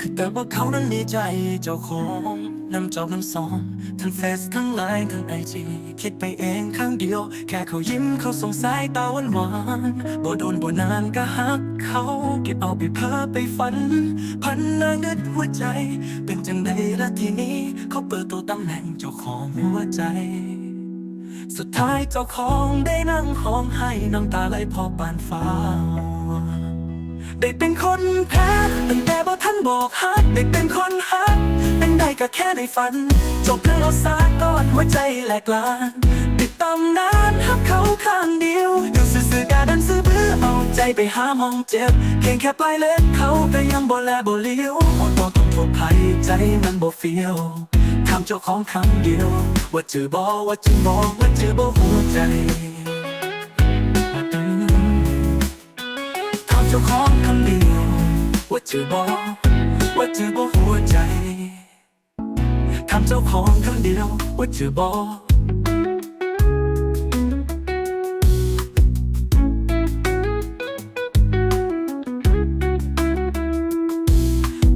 คือแต่ว่าเขานั้นมีใจเจ้าของนำจอบนำสองทั้งเฟซทั้งไลน์ทั้งไอจีคิดไปเองข้างเดียว แค่เขายิ้มเขาสงสายตาหวานหวานบ่โดนบ่นานก็ฮักเขาเก็บเอาไปเพ้อไปฝัน พันนางเงิดหัวใจ เป็นจังใดละทีนี้ เขาเปิดตัวตำแหน่งเจ้าของหัวใจ สุดท้ายเจ้าของได้นั่งห้องให้น้ำตาไหลพอปานฟ้า ได้เป็นคนแพ้ตั้งแต่บ่ท่านบอกฮักได้เป็นคนฮักเป็นได้ก็แค่ในฝัน จบแล้วสาก่อนหัวใจแหลกลานติดตำนานฮักเขาข้างเดียวอยู่ซื่อๆกาดันซื้อเพื่อเอาใจไปหามองเจ็บเพียงแค่ปลายเล็บเขาก็ยังบ่แลบ่เลี้ยวหมดตัวต้องโทษภัยใจมันบ่เฟียวทำเจ้าของครั้งเดียว ว่าจือบอกว่าจือบอกว่าจือบอกหัวใจ ว่าจือบอกว่าจือบอหัวใจทำเจ้าของครั้งเดียวว่าจือบอ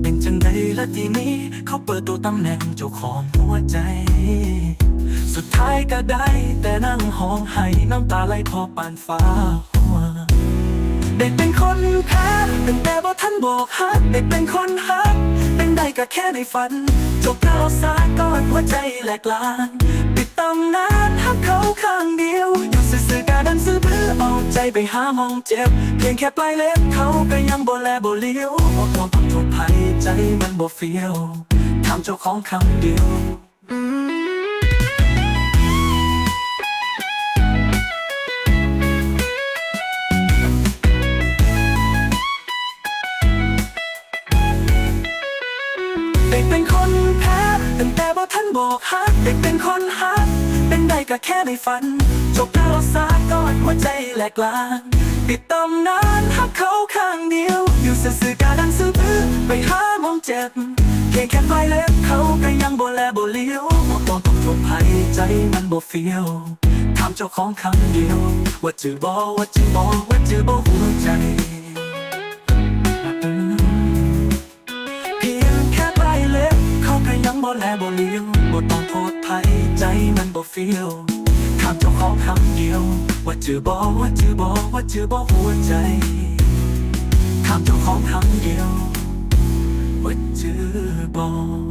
เป็นจังใดละทีนี้เขาเปิดตัวตำแหน่งเจ้าของหัวใจ สุดท้ายก็ได้ แต่นั่งห้องให้น้ำตาไหลพอปานฟ้าหัวเด็กเป็นคนแพ้ตั้งแต่ บอกฮักเด็กเป็นคนฮัก เป็นได้ก็แค่ในฝัน จบแล้วสาก่อนหัวใจแหลกลานปิดตำนานฮักเขาข้างเดียว อยู่ซื่อๆกาดันซื้อเพื่อเอาใจไปหาหมองเจ็บ เพียงแค่ปลายเล็บเขาก็ยังบ่แลบ่เลี้ยวบ่ต้องต้องโทษภัยใจมันบ่เฟียวทำเจ้าของคำเดียว เด็กเป็นคนแพ้ตั้งแต่บ่ท่านบอกฮักเด็กเป็นคนฮัก เป็นได้ก็แค่ในฝัน จบแล้วสาก่อนหัวใจแหลกลานติดตำนานฮักเขาข้างเดียว อยู่ซื่อกาดันซื้อพื้อไปหามองเจ็บเพียงแค่ปลายเล็บเขาก็ยังบ่แลบ่เลี้ยวบองต้องโทษภัยใจมันบ่เฟียวถามเจ้าของคำเดียว ว่าจือบอว่าจือบอว่าจือบอหัวใจ มันบ่ฟิลถามเจ้าของคำเดียว ว่าจะบอกว่าจะบอกว่าจะบอกหัวใจถามเจ้าของคำเดียว ว่าจะบอก